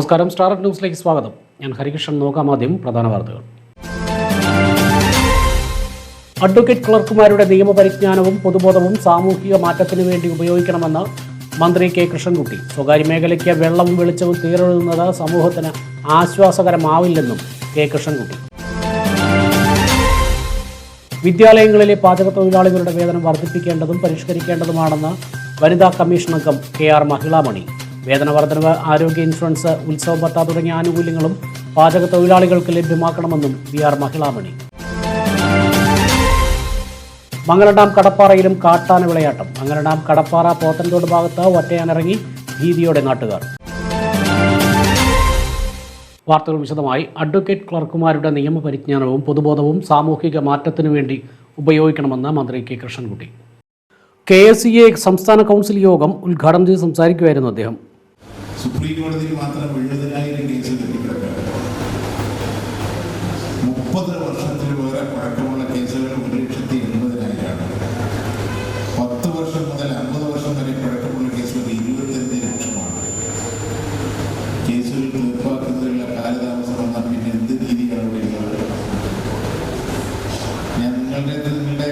നമസ്കാരം. സ്റ്റാർ ന്യൂസിലേക്ക് സ്വാഗതം. ഞാൻ ഹരികൃഷ്ണൻ. നോക്കാം ആദ്യം പ്രധാന വാർത്തകൾ. അഡ്വക്കേറ്റ് ക്ലർക്കുമാരുടെ നിയമപരിജ്ഞാനവും പൊതുബോധവും സാമൂഹിക മാറ്റത്തിനു വേണ്ടി ഉപയോഗിക്കണമെന്ന് മന്ത്രി കെ കൃഷ്ണൻകുട്ടി. സ്വകാര്യ മേഖലയ്ക്ക് വെള്ളവും വെളിച്ചവും തീരെഴുതുന്നത് സമൂഹത്തിന് ആശ്വാസകരമാവില്ലെന്നും കെ കൃഷ്ണൻകുട്ടി. വിദ്യാലയങ്ങളിലെ പാചക തൊഴിലാളികളുടെ വേതനം വർദ്ധിപ്പിക്കേണ്ടതും പരിഷ്കരിക്കേണ്ടതുമാണെന്ന് വനിതാ കമ്മീഷൻ അംഗം കെ ആർ മഹിളാമണി. വേതന വർധനവ് ആരോഗ്യ ഇൻഷുറൻസ് ഉത്സവ ഭത്ത തുടങ്ങിയ ആനുകൂല്യങ്ങളും പാചക തൊഴിലാളികൾക്ക് ലഭ്യമാക്കണമെന്നും വി ആർ മഹിളാമണി. മംഗലഡാം കടപ്പാറയിലും കാട്ടാന വിളയാട്ടം. മംഗലഡാം കടപ്പാറ പോത്തൻതോട് ഭാഗത്ത് ഒറ്റയാനിറങ്ങി ഭീതിയോടെ നാട്ടുകാർ. വാർത്തകൾ വിശദമായി. അഡ്വക്കേറ്റ് ക്ലർക്കുമാരുടെ നിയമപരിജ്ഞാനവും പൊതുബോധവും സാമൂഹിക മാറ്റത്തിനു വേണ്ടി ഉപയോഗിക്കണമെന്ന് മന്ത്രി K. Krishnankutty. K. S. C. A സംസ്ഥാന കൗൺസിൽ യോഗം ഉദ്ഘാടനം ചെയ്ത് സംസാരിക്കുകയായിരുന്നു അദ്ദേഹം. സുപ്രീം കോടതിയിൽ മാത്രം എഴുപതിനായിരം കേസ് കെട്ടിക്കിടക്കുകയാണ് മുപ്പത് വർഷത്തിൽ വേറെ പഴക്കമുള്ള കേസുകൾ ഒരു ലക്ഷത്തി എൺപതിനായിരമാണ്. പത്ത് വർഷം മുതൽ അമ്പത് വർഷം വരെ പഴക്കമുള്ള കേസുകൾ ഇരുപത്തഞ്ച് ലക്ഷമാണ്. കേസുകൾ തീർപ്പാക്കുന്നതിനുള്ള കാലതാമസം വന്നാൽ പിന്നെ എന്ത് രീതിയാണ് വരുന്നത് ഞാൻ നിങ്ങളുടെ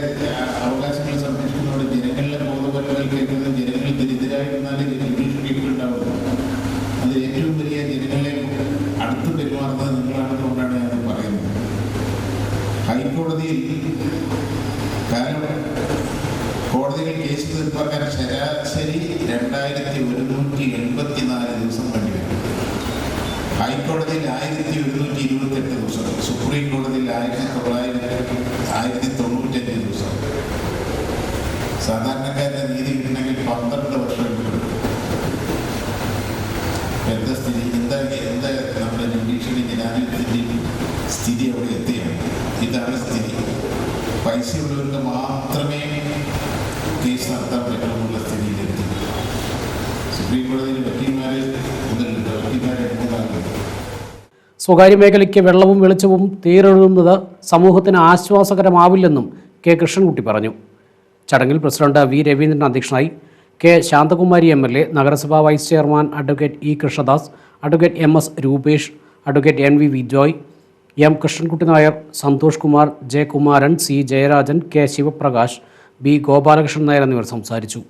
ഹൈക്കോടതിയിൽ ആയിരത്തി ഒരുന്നൂറ്റി ഇരുപത്തെട്ട് ദിവസം. സുപ്രീം കോടതിയിൽ ആയിരത്തി തൊള്ളായിരത്തി ആയിരത്തി തൊണ്ണൂറ്റഞ്ച് ദിവസം. സാധാരണക്കാരുടെ നീതി കിട്ടണമെങ്കിൽ പന്ത്രണ്ട് വർഷം എന്താ സ്ഥിതി? എന്താ എന്താ നമ്മുടെ ജനാധിപത്യത്തിന്റെ സ്ഥിതി അവിടെ എത്തിയാണ്? ഇതാണ് സ്ഥിതി. പൈസയുള്ളവർക്ക് മാത്രമേ കേസ് നടത്താൻ പറ്റുമെന്നുള്ള സ്ഥിതിയിലെത്തി. സുപ്രീം കോടതിയിൽ സ്വകാര്യ മേഖലയ്ക്ക് വെള്ളവും വെളിച്ചവും തീരെഴുതുന്നത് സമൂഹത്തിന് ആശ്വാസകരമാവില്ലെന്നും കെ കൃഷ്ണൻകുട്ടി പറഞ്ഞു. ചടങ്ങിൽ പ്രസിഡന്റ് വി രവീന്ദ്രൻ അധ്യക്ഷനായി K Santhakumari M L A നഗരസഭാ vice chairman advocate E Krishnadas advocate M S Rupesh advocate N V Vijoy M Krishnankutty Nair Santhosh Kumar J Kumaran C Jayarajan K Sivaprakash B Gopalakrishnan Nair എന്നിവർ സംസാരിച്ചു.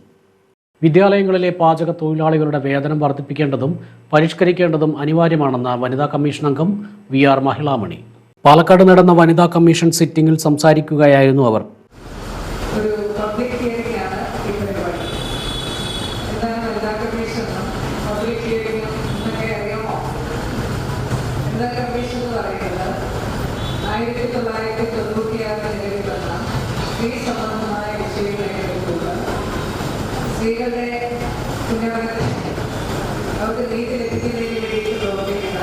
വിദ്യാലയങ്ങളിലെ പാചക തൊഴിലാളികളുടെ വേതനം വർദ്ധിപ്പിക്കേണ്ടതും പരിഷ്കരിക്കേണ്ടതും അനിവാര്യമാണെന്ന് വനിതാ commission അംഗം V R Mahilamani. Palakkad നടന്ന വനിതാ കമ്മീഷൻ സിറ്റിംഗിൽ സംസാരിക്കുകയായിരുന്നു അവർ. ആയിരത്തി തൊള്ളായിരത്തി തൊണ്ണൂറ്റിയാറ് നിലവിൽ വന്ന സ്ത്രീ സംബന്ധമായ വിഷയങ്ങളെ എടുത്തുകൊണ്ട് സ്ത്രീകളുടെ ഉന്നമനത്തിന് അവർക്ക് നീതി ലഭിക്കുന്നതിന് വേണ്ടിയിട്ട് പ്രവർത്തിക്കുന്ന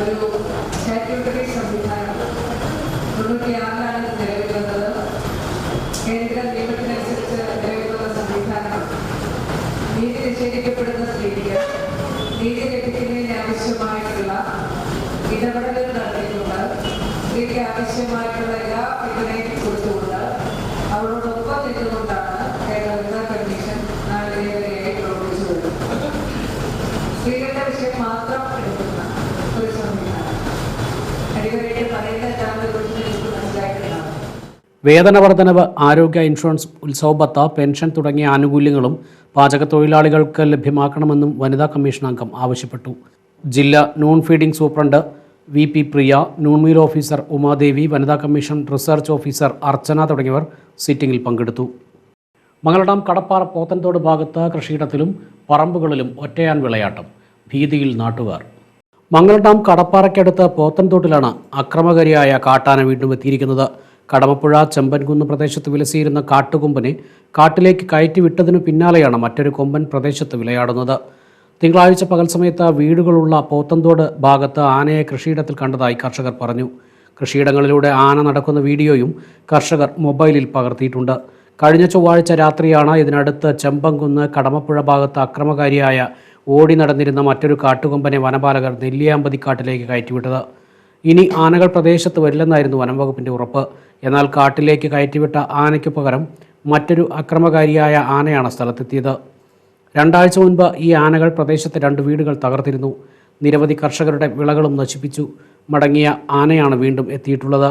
ഒരു സ്റ്റാറ്റ്യൂട്ടറി സംവിധാനം തൊണ്ണൂറ്റിയാറിലാണ് നിലവിൽ വന്നത് കേന്ദ്ര നിയമത്തിനനുസരിച്ച് നിലവിൽ വന്ന സംവിധാനം നീതി നിഷേധിക്കപ്പെടുന്ന സ്ത്രീക്ക് നീതി ലഭിക്കുന്നതിന് ആവശ്യമായിട്ടുള്ള ഇടപെടലുകൾ നടത്തിയിട്ടുണ്ട്. സ്ത്രീക്ക് ആവശ്യമായിട്ടുള്ള എല്ലാ പിന്തുണയും കൊടുത്തുകൊണ്ട് അവരോടൊപ്പം നിന്നുകൊണ്ടാണ് കേരള വനിതാ കമ്മീഷൻ നാളികേറെയായി പ്രവർത്തിച്ചു വരുന്നത് സ്ത്രീകളുടെ വിഷയം മാത്രം എടുക്കുന്ന ഒരു പറയുന്ന വേതന വർധനവ് ആരോഗ്യ ഇൻഷുറൻസ് ഉത്സവബത്ത പെൻഷൻ തുടങ്ങിയ ആനുകൂല്യങ്ങളും പാചക തൊഴിലാളികൾക്ക് ലഭ്യമാക്കണമെന്നും വനിതാ കമ്മീഷൻ അംഗം ആവശ്യപ്പെട്ടു. ജില്ലാ non feeding superintendent V P Priya non meal officer Umadevi വനിതാ കമ്മീഷൻ റിസർച്ച് ഓഫീസർ അർച്ചന തുടങ്ങിയവർ സിറ്റിംഗിൽ പങ്കെടുത്തു. മംഗലഡാം കടപ്പാറ പോത്തൻതോട് ഭാഗത്ത് കൃഷിയിടത്തിലും പറമ്പുകളിലും ഒറ്റയാൻ വിളയാട്ടം. ഭീതിയിൽ നാട്ടുകാർ. മംഗലഡാം കടപ്പാറയ്ക്കടുത്ത് പോത്തൻതോട്ടിലാണ് അക്രമകാരിയായ കാട്ടാന വീണ്ടും എത്തിയിരിക്കുന്നത്. കടമപ്പുഴ ചെമ്പൻകുന്ന് പ്രദേശത്ത് വിലസിയിരുന്ന കാട്ടുകൊമ്പനെ കാട്ടിലേക്ക് കയറ്റി വിട്ടതിനു പിന്നാലെയാണ് മറ്റൊരു കൊമ്പൻ പ്രദേശത്ത് വിളയാടുന്നത്. തിങ്കളാഴ്ച പകൽ സമയത്ത് വീടുകളുള്ള പോത്തൻതോട് ഭാഗത്ത് ആനയെ കൃഷിയിടത്തിൽ കണ്ടതായി കർഷകർ പറഞ്ഞു. കൃഷിയിടങ്ങളിലൂടെ ആന നടക്കുന്ന വീഡിയോയും കർഷകർ മൊബൈലിൽ പകർത്തിയിട്ടുണ്ട്. കഴിഞ്ഞ ചൊവ്വാഴ്ച രാത്രിയാണ് ഇതിനടുത്ത് ചെമ്പംകുന്ന് കടമപ്പുഴ ഭാഗത്ത് അക്രമകാരിയായ ഓടി നടന്നിരുന്ന മറ്റൊരു കാട്ടുകൊമ്പനെ വനപാലകർ നെല്ലിയാമ്പതിക്കാട്ടിലേക്ക് കയറ്റിവിട്ടത്. ഇനി ആനകൾ പ്രദേശത്ത് വരില്ലെന്നായിരുന്നു വനം വകുപ്പിന്റെ ഉറപ്പ്. എന്നാൽ കാട്ടിലേക്ക് കയറ്റിവിട്ട ആനയ്ക്കു പകരം മറ്റൊരു അക്രമകാരിയായ ആനയാണ് സ്ഥലത്തെത്തിയത്. രണ്ടാഴ്ച മുൻപ് ഈ ആനകൾ പ്രദേശത്തെ രണ്ട് വീടുകൾ തകർത്തിരുന്നു. നിരവധി കർഷകരുടെ വിളകളും നശിപ്പിച്ചു. മടങ്ങിയ ആനയാണ് വീണ്ടും എത്തിയിട്ടുള്ളത്.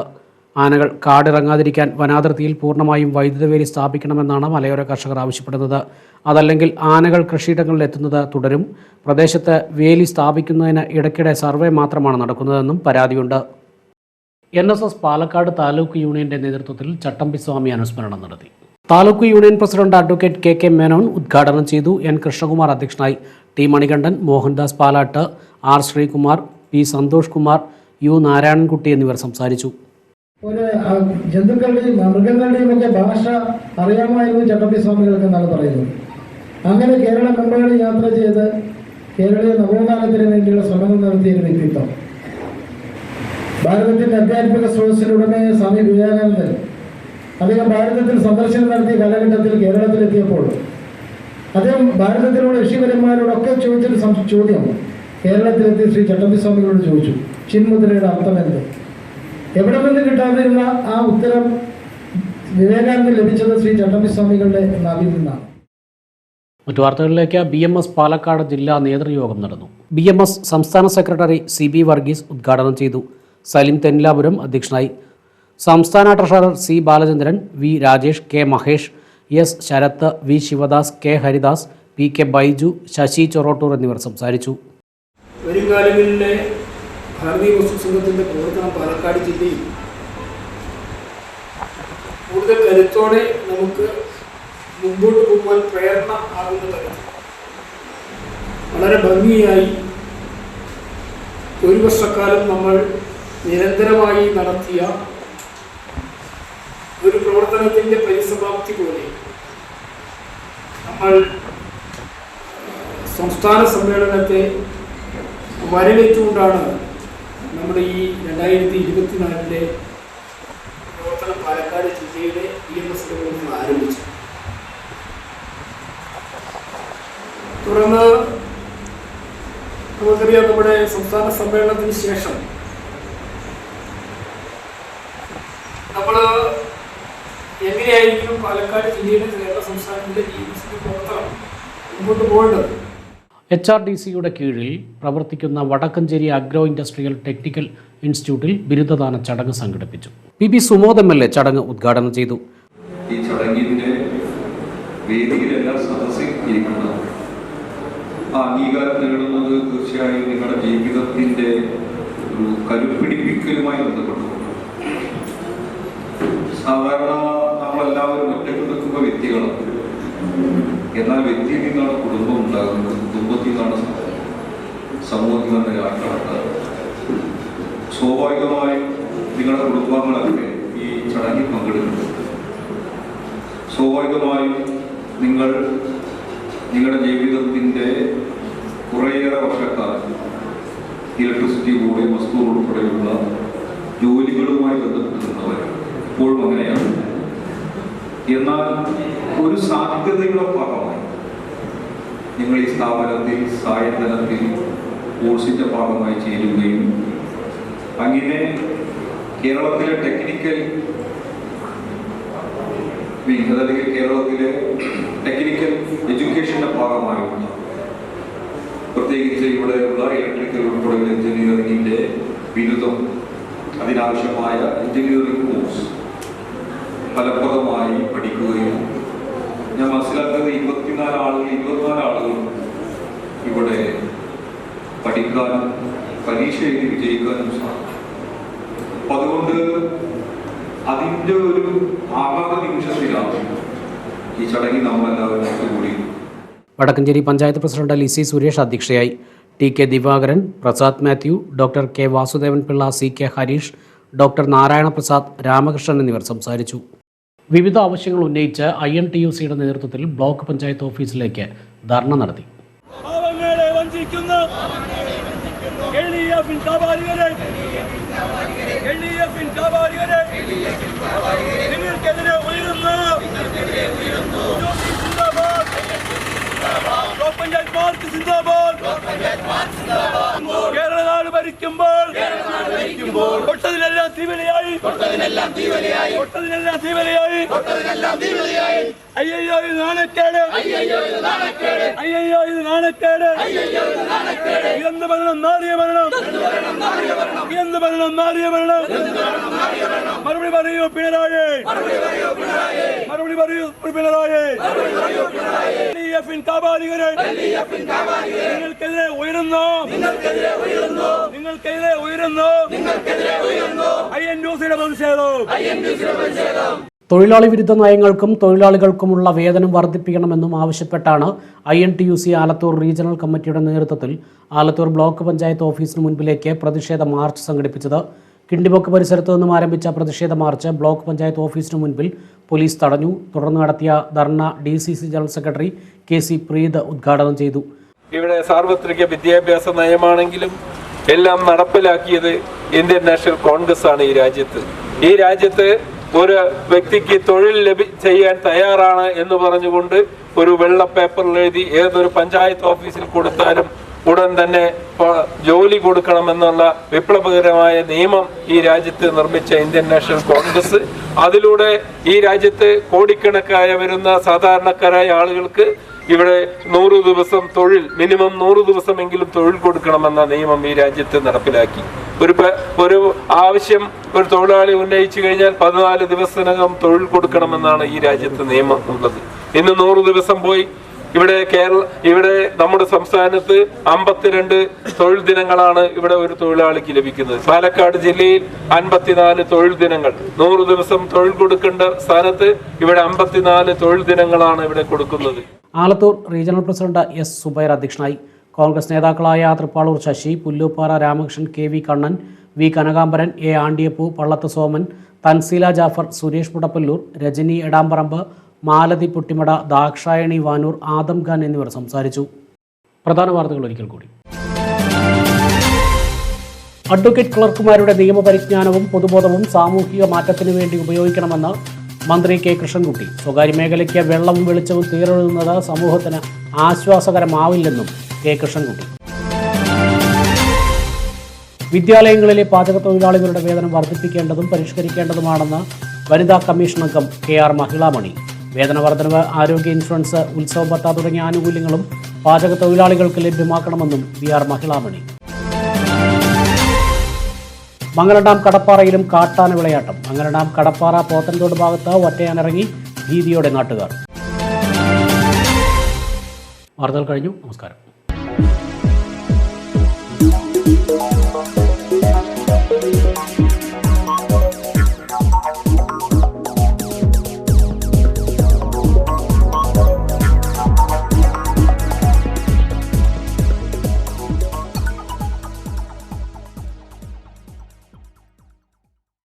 ആനകൾ കാടിറങ്ങാതിരിക്കാൻ വനാതിർത്തിയിൽ പൂർണമായും വൈദ്യുതവേലി സ്ഥാപിക്കണമെന്നാണ് മലയോര കർഷകർ ആവശ്യപ്പെടുന്നത്. അതല്ലെങ്കിൽ ആനകൾ കൃഷിയിടങ്ങളിൽ എത്തുന്നത് തുടരും. പ്രദേശത്ത് വേലി സ്ഥാപിക്കുന്നതിന് ഇടയ്ക്കിടെ സർവേ മാത്രമാണ് നടക്കുന്നതെന്നും പരാതിയുണ്ട്. N S S Palakkad taluk യൂണിയന്റെ നേതൃത്വത്തിൽ ചട്ടമ്പി സ്വാമി അനുസ്മരണം നടത്തി. Taluk union president advocate K K Menon ഉദ്ഘാടനം ചെയ്തു. എൻ കൃഷ്ണകുമാർ അധ്യക്ഷനായി T Manikandan Mohandas Palatt R Sreekumar P Santhosh Kumar U Narayanankutty എന്നിവർ സംസാരിച്ചു. ഒരു ജന്തുക്കളുടെയും മൃഗങ്ങളുടെയും ഒക്കെ ഭാഷ അറിയാമായിരുന്നു ചട്ടമ്പി സ്വാമികൾക്ക് എന്നാണ് പറയുന്നത്. അങ്ങനെ കേരളമെമ്പാടും യാത്ര ചെയ്ത് കേരളീയ നവോത്ഥാനത്തിന് വേണ്ടിയുള്ള ശ്രമങ്ങൾ നടത്തിയ ഒരു വ്യക്തിത്വം. ഭാരതത്തിന്റെ അധ്യാത്മിക സ്രോതസ്സിലുടനെ സ്വാമി വിവേകാനന്ദൻ അദ്ദേഹം ഭാരതത്തിൽ സന്ദർശനം നടത്തിയ കാലഘട്ടത്തിൽ കേരളത്തിലെത്തിയപ്പോൾ അദ്ദേഹം ഭാരതത്തിലുള്ള ഋഷിവരന്മാരോടൊക്കെ ചോദിച്ചൊരു ചോദ്യം കേരളത്തിലെത്തിയ ശ്രീ ചട്ടമ്പി സ്വാമികളോട് ചോദിച്ചു. ചിന്മുദ്രയുടെ അർത്ഥം എന്ത് എവിടെ നിന്ന് കിട്ടാതിരുന്ന ആ ഉത്തരം വിവേകാനന്ദ ലഭിച്ചത് ശ്രീ ചട്ടമ്പി സ്വാമികളുടെ നാവിൽ നിന്നാണ്. മറ്റു വാർത്തകളിലേക്ക് ബി എം എസ് പാലക്കാട് ജില്ലാ നേതൃയോഗം നടന്നു. ബി എം എസ് സംസ്ഥാന സെക്രട്ടറി സി ബി വർഗീസ് ഉദ്ഘാടനം ചെയ്തു. സലിം തെന്നിലാപുരം അധ്യക്ഷനായി. സംസ്ഥാന treasurer C Balachandran V Rajesh K Mahesh S Sarath V Sivadas K Haridas P K Baiju Sasi Chorottoor എന്നിവർ സംസാരിച്ചു. ഒരു കാലങ്ങളിലെ ഭാരതീയ മുസ്ലിം സംഘത്തിന്റെ പ്രവർത്തനം പാലക്കാട് ജില്ലയിൽ. കൂടുതൽ കരുത്തോടെ നമുക്ക് മുമ്പോട്ട് പോകുവാൻ പ്രേരണ ആകുന്ന തരത്തിൽ. വളരെ ഭംഗിയായി ഒരു വർഷക്കാലം നമ്മൾ നിരന്തരമായി നടത്തിയ ഒരു പ്രവർത്തനത്തിന്റെ പരിസമാപ്തി പോലെ നമ്മൾ സംസ്ഥാന സമ്മേളനത്തെ വരവേറ്റുകൊണ്ടാണ് നമ്മുടെ ഈ രണ്ടായിരത്തി ഇരുപത്തിനാലിലെ പ്രവർത്തനം പാലക്കാട് ജില്ലയിലെ ഇ എം എസ് ആരംഭിച്ചു. തുടർന്ന് നമുക്കറിയാം നമ്മുടെ സംസ്ഥാന സമ്മേളനത്തിന് ശേഷം നമ്മൾ എങ്ങനെയായിരിക്കും പാലക്കാട് ജില്ലയിലെ കേരള സംസ്ഥാനത്തിന്റെ ഇ എം എസ് പ്രവർത്തനം മുമ്പോട്ട് പോകേണ്ടത്? എച്ച് ആർ ഡി സിയുടെ കീഴിൽ പ്രവർത്തിക്കുന്ന വടക്കഞ്ചേരി അഗ്രോ ഇൻഡസ്ട്രിയൽ ടെക്നിക്കൽ ഇൻസ്റ്റിറ്റ്യൂട്ടിൽ ബിരുദദാന ചടങ്ങ് സംഘടിപ്പിച്ചു. P B Sumod M L A ചടങ്ങ് ഉദ്ഘാടനം ചെയ്തു. ഈ തീർച്ചയായും നിങ്ങളുടെ ജീവിതത്തിന്റെ ഒരു സാധാരണ നമ്മളെല്ലാവരും ഒറ്റയ്ക്ക് നിൽക്കുന്ന വ്യക്തികളാണ്. എന്നാൽ വ്യക്തിയിൽ നിന്നാണ് കുടുംബം ഉണ്ടാകുന്നത്. കുടുംബത്തിൽ നിന്നാണ് സമൂഹത്തിൽ നിന്ന് രാഷ്ട്രം ഉണ്ടാകുന്നത്. സ്വാഭാവികമായും നിങ്ങളുടെ കുടുംബാംഗങ്ങളൊക്കെ ഈ ചടങ്ങിൽ പങ്കെടുക്കുന്നുണ്ട്. സ്വാഭാവികമായും നിങ്ങൾ നിങ്ങളുടെ ജീവിതത്തിന്റെ കുറേയേറെ വർഷക്കാലം ഇലക്ട്രിസിറ്റി ബോർഡ് വസ്തു ഉൾപ്പെടെയുള്ള ജോലികളുമായി ബന്ധപ്പെട്ടിരുന്നവരാണ് ഇപ്പോഴും അങ്ങനെയാണ്. എന്നാൽ ഒരു സാധ്യതയുടെ ഭാഗമായി നിങ്ങൾ ഈ സ്ഥാപനത്തിൽ സായന്തനത്തിൽ കോഴ്സിന്റെ ഭാഗമായി ചേരുകയും അങ്ങനെ കേരളത്തിലെ ടെക്നിക്കൽ വിങ് അതായത് കേരളത്തിലെ ടെക്നിക്കൽ എഡ്യൂക്കേഷന്റെ ഭാഗമായുള്ള പ്രത്യേകിച്ച് ഇവിടെയുള്ള ഇലക്ട്രിക്കൽ ഉൾപ്പെടെയുള്ള എഞ്ചിനീയറിംഗിന്റെ ബിരുദം അതിനാവശ്യമായ എഞ്ചിനീയറിംഗ് കോഴ്സ് ഫലപ്രദമായി പഠിക്കുകയും ഞാൻ മനസ്സിലാക്കുന്നത് ഇരുപത്തിനാല് ആളുകൾ ഇരുപത്തിനാല് ആളുകൾ ഇവിടെ പഠിക്കാനും പരീക്ഷ എഴുതി വിജയിക്കാനും സാധിക്കും അതുകൊണ്ട് അതിന്റെ ഒരു ആഘാത നിമിഷത്തിലാണ് ഈ ചടങ്ങിൽ നമ്മളെല്ലാവരും ഒത്തുകൂടി. വടക്കഞ്ചേരി പഞ്ചായത്ത് പ്രസിഡന്റ് ലിസി സുരേഷ് അധ്യക്ഷയായി. T K Divakaran Prasad Mathew doctor K Vasudevan Pillai C K Harish doctor Narayana Prasad Ramakrishnan എന്നിവർ സംസാരിച്ചു. വിവിധ ആവശ്യങ്ങൾ ഉന്നയിച്ച് ഐ എൻ ടി യു സിയുടെ നേതൃത്വത്തിൽ ബ്ലോക്ക് പഞ്ചായത്ത് ഓഫീസിലേക്ക് ധർണ നടത്തി പാവങ്ങളെ വഞ്ചിക്കുന്ന എൽ ഡി എഫിൻ വ്യാപാരികളെ എൽ ഡി എഫിൻ വ്യാപാരികളെ നിങ്ങൾക്കെതിരെ ഉയരുന്ന. പഞ്ചായത്ത് മാർക്ക് സിന്ദാബാദ്. കേരള നാട് ഭരിക്കുമ്പോൾ തൊട്ടതിനെല്ലാം തീവലയായി. തൊട്ടതിനെല്ലാം തീവലയായി. അയ്യോ ഇത് നാണക്കേട്. അയ്യോ ഇത് നാണക്കേട്. എന്ത് ഭരണം മാറിയ ഭരണം എന്ത് ഭരണം മാറിയ ഭരണം മറുപടി പറയൂ പിണറായി. മറുപടി പറയൂ പിണറായി. കാപാലികരെ. നിങ്ങൾക്കെതിരെ ഉയരുന്നു. നിങ്ങൾക്കെതിരെ ഉയരുന്നു. ഐ എൻ തൊഴിലാളി വിരുദ്ധ നയങ്ങൾക്കും തൊഴിലാളികൾക്കുമുള്ള വേതനം വർദ്ധിപ്പിക്കണമെന്നും ആവശ്യപ്പെട്ടാണ് I N T U C Alathur regional കമ്മിറ്റിയുടെ നേതൃത്വത്തിൽ ആലത്തൂർ ബ്ലോക്ക് പഞ്ചായത്ത് ഓഫീസിന് മുൻപിലേക്ക് പ്രതിഷേധ മാർച്ച് സംഘടിപ്പിച്ചത്. കിണ്ടിമുക്ക് പരിസരത്തു നിന്നും ആരംഭിച്ച പ്രതിഷേധ മാർച്ച് ബ്ലോക്ക് പഞ്ചായത്ത് ഓഫീസിന് മുൻപിൽ പോലീസ് തടഞ്ഞു. തുടർന്ന് നടത്തിയ dharna D C C general secretary K C Preeth ഉദ്ഘാടനം ചെയ്തു. ഇവിടെ സാർവത്രിക വിദ്യാഭ്യാസ നയമാണെങ്കിലും എല്ലാം നടപ്പിലാക്കിയത് ഇന്ത്യൻ നാഷണൽ കോൺഗ്രസ് ആണ് ഈ രാജ്യത്ത്. ഈ രാജ്യത്ത് ഒരു വ്യക്തിക്ക് തൊഴിൽ ലഭി ചെയ്യാൻ തയ്യാറാണ് എന്ന് പറഞ്ഞുകൊണ്ട് ഒരു വെള്ള പേപ്പറിൽ എഴുതി ഏതൊരു പഞ്ചായത്ത് ഓഫീസിൽ കൊടുത്താലും ഉടൻ തന്നെ ജോലി കൊടുക്കണമെന്നുള്ള വിപ്ലവകരമായ നിയമം ഈ രാജ്യത്ത് നിർമ്മിച്ച ഇന്ത്യൻ നാഷണൽ കോൺഗ്രസ്. അതിലൂടെ ഈ രാജ്യത്ത് കോടിക്കണക്കായ വരുന്ന സാധാരണക്കാരായ ആളുകൾക്ക് ഇവിടെ നൂറ് ദിവസം തൊഴിൽ മിനിമം നൂറ് ദിവസമെങ്കിലും തൊഴിൽ കൊടുക്കണമെന്ന നിയമം ഈ രാജ്യത്ത് നടപ്പിലാക്കി. ഒരു ഒരു ആവശ്യം ഒരു തൊഴിലാളി ഉന്നയിച്ചു കഴിഞ്ഞാൽ പതിനാല് ദിവസത്തിനകം തൊഴിൽ കൊടുക്കണമെന്നാണ് ഈ രാജ്യത്ത് നിയമം ഉള്ളത്. ഇന്ന് നൂറ് ദിവസം പോയി. ഇവിടെ കേരള ഇവിടെ നമ്മുടെ സംസ്ഥാനത്ത് അമ്പത്തിരണ്ട് തൊഴിൽ ദിനങ്ങളാണ് ഇവിടെ ഒരു തൊഴിലാളിക്ക് ലഭിക്കുന്നത്. പാലക്കാട് ജില്ലയിൽ അൻപത്തിനാല് തൊഴിൽ ദിനങ്ങൾ. നൂറ് ദിവസം തൊഴിൽ കൊടുക്കേണ്ട സ്ഥാനത്ത് ഇവിടെ അമ്പത്തിനാല് തൊഴിൽ ദിനങ്ങളാണ് ഇവിടെ കൊടുക്കുന്നത്. Alathur regional president S Subair അധ്യക്ഷനായി. കോൺഗ്രസ് നേതാക്കളായ Thrippalur Sasi Pulluppara Ramakrishnan K V Kannan V Kanakambaran A Andiyappu Pallath Soman Thanseela Jafar Suresh Mudappallur Rajani Edamparamba Malathi Puttimada Dakshayani Vanoor Adam Khan എന്നിവർ സംസാരിച്ചു. പ്രധാന വാർത്തകൾ ഒരിക്കൽ കൂടി. അഡ്വക്കേറ്റ് ക്ലർക്കുമാരുടെ നിയമപരിജ്ഞാനവും പൊതുബോധവും സാമൂഹിക മാറ്റത്തിനു വേണ്ടി ഉപയോഗിക്കണമെന്ന് മന്ത്രി കെ കൃഷ്ണൻകുട്ടി സ്വകാര്യ മേഖലയ്ക്ക് വെള്ളവും വെളിച്ചവും തീരെഴുതുന്നത് സമൂഹത്തിന് ആശ്വാസകരമാവില്ലെന്നും കെ കൃഷ്ണൻകുട്ടി. വിദ്യാലയങ്ങളിലെ പാചക തൊഴിലാളികളുടെ വേതനം വർദ്ധിപ്പിക്കേണ്ടതും പരിഷ്കരിക്കേണ്ടതുമാണെന്ന് വനിതാ കമ്മീഷൻ അംഗം കെ ആർ മഹിളാമണി. വേതന വർധനവ് ആരോഗ്യ ഇൻഷുറൻസ് ഉത്സവ ഭത്ത തുടങ്ങിയ ആനുകൂല്യങ്ങളും പാചക തൊഴിലാളികൾക്ക് ലഭ്യമാക്കണമെന്നും വി ആർ മഹിളാമണി. മംഗലഡാം കടപ്പാറയിലും കാട്ടാന വിളയാട്ടം. മംഗലഡാം കടപ്പാറ പോത്തൻതോട് ഭാഗത്ത് ഒറ്റയാനിറങ്ങി ഭീതിയോടെ നാട്ടുകാർ. വാർത്തകൾ കഴിഞ്ഞു. നമസ്കാരം.